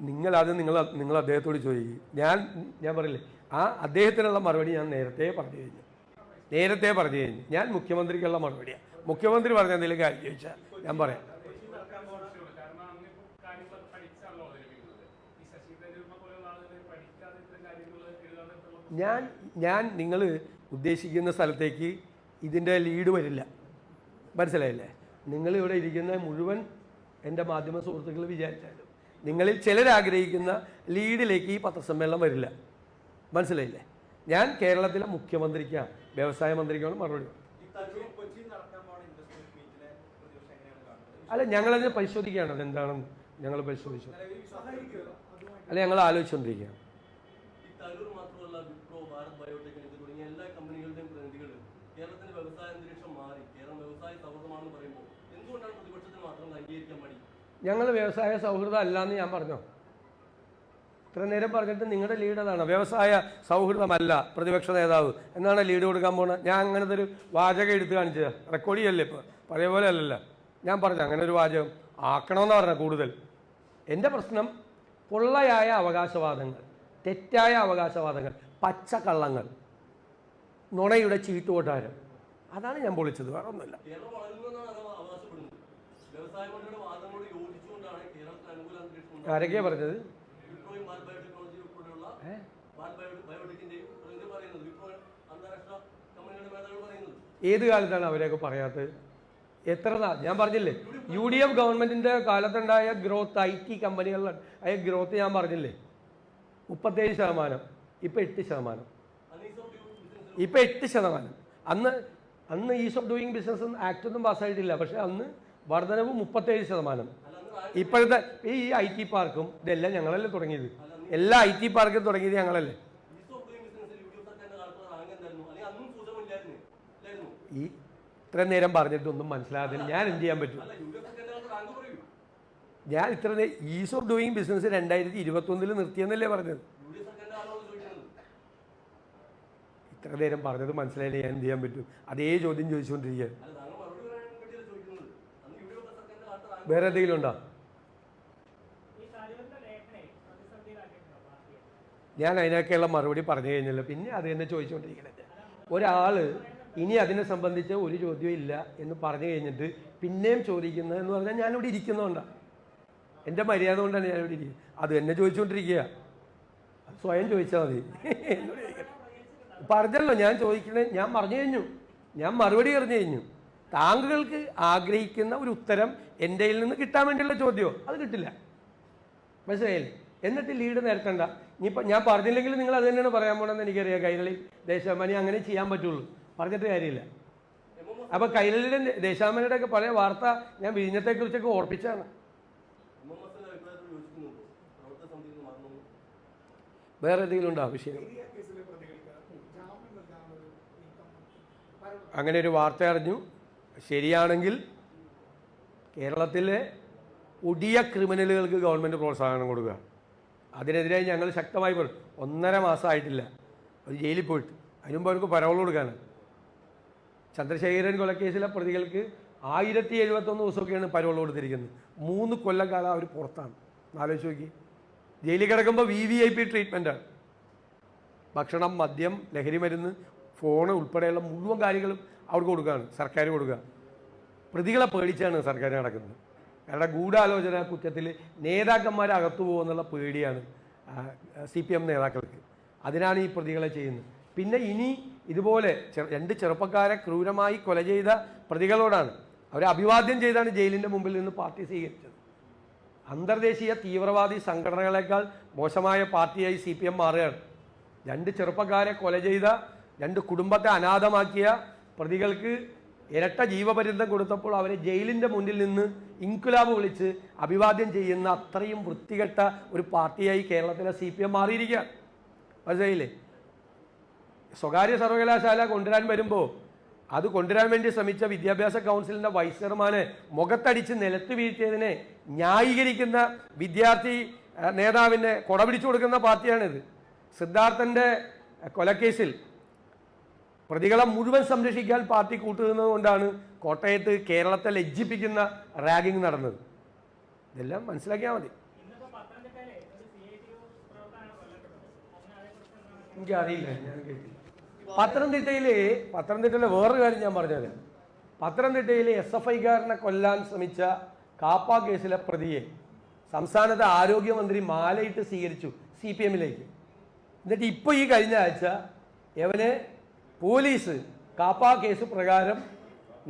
നിങ്ങൾ ആദ്യം നിങ്ങൾ നിങ്ങൾ അദ്ദേഹത്തോട് ചോദിക്കും. ഞാൻ ഞാൻ പറയില്ലേ ആ അദ്ദേഹത്തിനുള്ള മറുപടി ഞാൻ നേരത്തെ പറഞ്ഞു കഴിഞ്ഞു. നേരത്തെ പറഞ്ഞു കഴിഞ്ഞു. ഞാൻ മുഖ്യമന്ത്രിക്കുള്ള മറുപടിയാണ് മുഖ്യമന്ത്രി പറഞ്ഞ എന്തെങ്കിലും കാര്യം ചോദിച്ചാൽ ഞാൻ പറയാം. ഞാൻ ഞാൻ നിങ്ങൾ ഉദ്ദേശിക്കുന്ന സ്ഥലത്തേക്ക് ഇതിന്റെ ലീഡ് വരില്ല. മനസ്സിലായില്ലേ? നിങ്ങളിവിടെ ഇരിക്കുന്ന മുഴുവൻ എന്റെ മാധ്യമ സുഹൃത്തുക്കൾ വിചാരിച്ചാലും. നിങ്ങളിൽ ചിലരാഗ്രഹിക്കുന്ന ലീഡിലേക്ക് ഈ പത്രസമ്മേളനം വരില്ല. മനസ്സിലായില്ലേ? ഞാൻ കേരളത്തിലെ മുഖ്യമന്ത്രിക്കാണ്. വ്യവസായ മന്ത്രിക്കാണ് മറുപടി. അല്ല ഞങ്ങളതിനെ പരിശോധിക്കുകയാണ്. അതെന്താണെന്ന് ഞങ്ങൾ പരിശോധിച്ചു അല്ല ഞങ്ങൾ ആലോചിച്ചുകൊണ്ടിരിക്കുകയാണ് കേരളത്തിന്റെ വ്യവസായ അന്തരീക്ഷം മാറി കേരളം വ്യവസായ സൗഹൃദമാണെന്ന് പറയുമ്പോൾ എന്തുകൊണ്ടാണ് പ്രതിപക്ഷത്തിന് മാത്രം അംഗീകരിക്കാൻ മടി? ഞങ്ങൾ വ്യവസായ സൗഹൃദം അല്ലാന്ന് ഞാൻ പറഞ്ഞോ? ഇത്ര നേരം പറഞ്ഞിട്ട് നിങ്ങളുടെ ലീഡ് അതാണ് വ്യവസായ സൗഹൃദമല്ല പ്രതിപക്ഷ നേതാവ്. എന്നാണ് ലീഡ് കൊടുക്കാൻ പോകുന്നത് ഞാൻ അങ്ങനത്തെ ഒരു വാചകം എടുത്ത് കാണിച്ചത് റെക്കോർഡ് ചെയ്യല്ലേ ഇപ്പോൾ പഴയ പോലെ അല്ലല്ലോ. ഞാൻ പറഞ്ഞു അങ്ങനെ ഒരു വാചകം ആക്കണമെന്ന് പറഞ്ഞ കൂടുതൽ. എന്റെ പ്രശ്നം പൊള്ളയായ അവകാശവാദങ്ങൾ തെറ്റായ അവകാശവാദങ്ങൾ പച്ചക്കള്ളങ്ങൾ നുണയുടെ ചീട്ടുകൊട്ടാരം. അതാണ് ഞാൻ പൊളിച്ചത് വേറെ ഒന്നുമില്ല മേധാവികൾ പറഞ്ഞത് ഏത് കാലത്താണ് അവരെയൊക്കെ പറയാത്തത്? എത്ര നാൾ ഞാൻ പറഞ്ഞില്ലേ യു ഡി എഫ് ഗവൺമെന്റിന്റെ കാലത്തുണ്ടായ ഗ്രോത്ത് ഐ ടി കമ്പനികളിൽ ആയ ഗ്രോത്ത് ഞാൻ പറഞ്ഞില്ലേ? മുപ്പത്തേഴ് ശതമാനം ഇപ്പം എട്ട് ശതമാനം. ഇപ്പം എട്ട് ശതമാനം. അന്ന് അന്ന് ease of doing business act ഒന്നും പാസ്സായിട്ടില്ല പക്ഷെ അന്ന് വർധനവ് മുപ്പത്തേഴ് ശതമാനം. ഇപ്പോഴത്തെ ഈ ഐ ടി പാർക്കും ഇതെല്ലാം ഞങ്ങളല്ലേ തുടങ്ങിയത്? എല്ലാ ഐ ടി പാർക്കും തുടങ്ങിയത് ഞങ്ങളല്ലേ? ഈ ഇത്ര നേരം പറഞ്ഞിട്ടൊന്നും മനസ്സിലാകാതെ ഞാൻ എന്ത് ചെയ്യാൻ പറ്റും? ഞാൻ ഇത്ര നേരം ഈസ് ഓഫ് ഡൂയിങ് ബിസിനസ് രണ്ടായിരത്തി ഇരുപത്തൊന്നിൽ നിർത്തിയെന്നല്ലേ പറഞ്ഞത്? ഇത്ര നേരം പറഞ്ഞത് മനസ്സിലായില്ല? ഞാൻ എന്ത് ചെയ്യാൻ പറ്റും? അതേ ചോദ്യം ചോദിച്ചുകൊണ്ടിരിക്കുകയാണ് അല്ല താങ്കൾ മറുപടി പറയാൻ വേണ്ടിയല്ല ചോദിക്കുന്നത് അന്ന് യു ഡി എഫ് സർക്കാരിന്റെ കാലത്ത് റാങ്ക് വേറെ എന്തെങ്കിലും ഉണ്ടോ? ഞാൻ അതിനൊക്കെയുള്ള മറുപടി പറഞ്ഞു കഴിഞ്ഞല്ലോ. പിന്നെ അത് തന്നെ ചോദിച്ചുകൊണ്ടിരിക്കുന്നത് ഒരാൾ ഇനി അതിനെ സംബന്ധിച്ച് ഒരു ചോദ്യവും ഇല്ല എന്ന് പറഞ്ഞു കഴിഞ്ഞിട്ട് പിന്നെയും ചോദിക്കുന്നത് എന്ന് പറഞ്ഞാൽ ഞാനിവിടെ ഇരിക്കുന്നതുകൊണ്ടാണ് എന്റെ മര്യാദ കൊണ്ടാണ് ഞാനിവിടെ ഇരിക്കുന്നത്. അത് എന്നെ ചോദിച്ചുകൊണ്ടിരിക്കുക സ്വയം ചോദിച്ചാൽ മതി. പറഞ്ഞല്ലോ ഞാൻ ചോദിക്കണേ ഞാൻ പറഞ്ഞു കഴിഞ്ഞു. ഞാൻ മറുപടി പറഞ്ഞു കഴിഞ്ഞു. താങ്കൾക്ക് ആഗ്രഹിക്കുന്ന ഒരു ഉത്തരം എന്റെ നിന്ന് കിട്ടാൻ വേണ്ടിയുള്ള ചോദ്യമോ? അത് കിട്ടില്ല. മനസ്സിലായില്ലേ? എന്നിട്ട് ലീഡ് നിരത്തണ്ട. ഇനിയിപ്പോൾ ഞാൻ പറഞ്ഞില്ലെങ്കിൽ നിങ്ങൾ അത് തന്നെയാണ് പറയാൻ പോകണമെന്ന് എനിക്കറിയാം. കൈരളി ദേശാഭിമാനി അങ്ങനെ ചെയ്യാൻ പറ്റുള്ളൂ. പറഞ്ഞിട്ട് കാര്യമില്ല. അപ്പോൾ കൈരളിയുടെ ദേശാഭിമാനിയുടെ ഒക്കെ പഴയ വാർത്ത ഞാൻ വിഴിഞ്ഞത്തെക്കുറിച്ചൊക്കെ ഓർപ്പിച്ചാണ് വേറെ എന്തെങ്കിലും ഉണ്ടോ വരണം. അങ്ങനെ ഒരു വാർത്ത അറിഞ്ഞു. ശരിയാണെങ്കിൽ കേരളത്തിലെ ഒടിയ ക്രിമിനലുകൾക്ക് ഗവൺമെന്റ് പ്രോത്സാഹനം കൊടുക്കുക. അതിനെതിരെ ഞങ്ങൾ ശക്തമായി പറയും ഒന്നര മാസമായിട്ടില്ല. ഒരു ജയിലിൽ പോയിട്ട്. അതിനുമ്പ് അവർക്ക് പരോൾ കൊടുക്കാനാണ്. ചന്ദ്രശേഖരൻ കൊലക്കേസിലെ പ്രതികൾക്ക് ആയിരത്തി എഴുപത്തൊന്ന് ദിവസമൊക്കെയാണ് പരോൾ കൊടുത്തിരിക്കുന്നത്. മൂന്ന് കൊല്ലക്കാലം അവർ പുറത്താണ്. ആലോചിച്ച് നോക്കി. ജയിലിൽ കിടക്കുമ്പോൾ വി വി ഐ പി ട്രീറ്റ്മെന്റാണ് ഭക്ഷണം മദ്യം ലഹരി മരുന്ന് ഫോണ് ഉൾപ്പെടെയുള്ള മുഴുവൻ കാര്യങ്ങളും അവർക്ക് കൊടുക്കുകയാണ് സർക്കാർ കൊടുക്കുക. പ്രതികളെ പേടിച്ചാണ് സർക്കാർ നടക്കുന്നത്. അയാളുടെ ഗൂഢാലോചന കുറ്റത്തിൽ നേതാക്കന്മാരെ അകത്തു പോകുന്നുള്ള പേടിയാണ് സി പി എം നേതാക്കൾക്ക്. അതിനാണ് ഈ പ്രതികളെ ചെയ്യുന്നത്. പിന്നെ ഇനി ഇതുപോലെ രണ്ട് ചെറുപ്പക്കാരെ ക്രൂരമായി കൊല ചെയ്ത പ്രതികളോടാണ് അവരെ അഭിവാദ്യം ചെയ്താണ് ജയിലിന്റെ മുമ്പിൽ നിന്ന് പാർട്ടി സ്വീകരിച്ചത്. അന്തർദേശീയ തീവ്രവാദി സംഘടനകളെക്കാൾ മോശമായ പാർട്ടിയായി സി പി എം മാറുകയാണ്. രണ്ട് ചെറുപ്പക്കാരെ കൊല ചെയ്ത രണ്ട് കുടുംബത്തെ അനാഥമാക്കിയ പ്രതികൾക്ക് ഇരട്ട ജീവപര്യന്തം കൊടുത്തപ്പോൾ അവരെ ജയിലിന്റെ മുന്നിൽ നിന്ന് ഇൻകുലാബ് വിളിച്ച് അഭിവാദ്യം ചെയ്യുന്ന അത്രയും വൃത്തികെട്ട ഒരു പാർട്ടിയായി കേരളത്തിലെ സി പി എം മാറിയിരിക്കുകയാണ്. മനസ്സിലായില്ലേ? സ്വകാര്യ സർവകലാശാല കൊണ്ടുവരാൻ വരുമ്പോൾ അത് കൊണ്ടുവരാൻ വേണ്ടി ശ്രമിച്ച വിദ്യാഭ്യാസ കൗൺസിലിന്റെ വൈസ് ചെയർമാനെ മുഖത്തടിച്ച് നിലത്ത് വീഴ്ത്തിയതിനെ ന്യായീകരിക്കുന്ന വിദ്യാർത്ഥി നേതാവിനെ കൊടപിടിച്ചു കൊടുക്കുന്ന പാർട്ടിയാണിത്. സിദ്ധാർത്ഥന്റെ കൊലക്കേസിൽ പ്രതികളെ മുഴുവൻ സംരക്ഷിക്കാൻ പാർട്ടി കൂട്ടുന്നത് കൊണ്ടാണ് കോട്ടയത്ത് കേരളത്തെ ലജ്ജിപ്പിക്കുന്ന റാഗിംഗ് നടന്നത്. ഇതെല്ലാം മനസ്സിലാക്കിയാൽ മതി. എനിക്ക് അറിയില്ല ഞാൻ കേട്ടില്ല. പത്തനംതിട്ടയിലെ പത്തനംതിട്ടയിലെ വേറൊരു കാര്യം ഞാൻ പറഞ്ഞത് പത്തനംതിട്ടയിലെ എസ് എഫ് ഐക്കാരനെ കൊല്ലാൻ ശ്രമിച്ച കാപ്പ കേസിലെ പ്രതിയെ സംസ്ഥാനത്തെ ആരോഗ്യമന്ത്രി മാലയിട്ട് സ്വീകരിച്ചു സി പി എന്നിട്ട് ഇപ്പോൾ ഈ കഴിഞ്ഞ ആഴ്ച എവനെ പോലീസ് കാപ്പാ കേസ് പ്രകാരം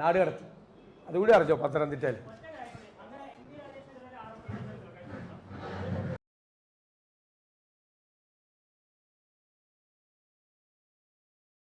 നാട് കടത്തി അതുകൂടി അറിഞ്ഞോ പത്തനംതിട്ടയിൽ?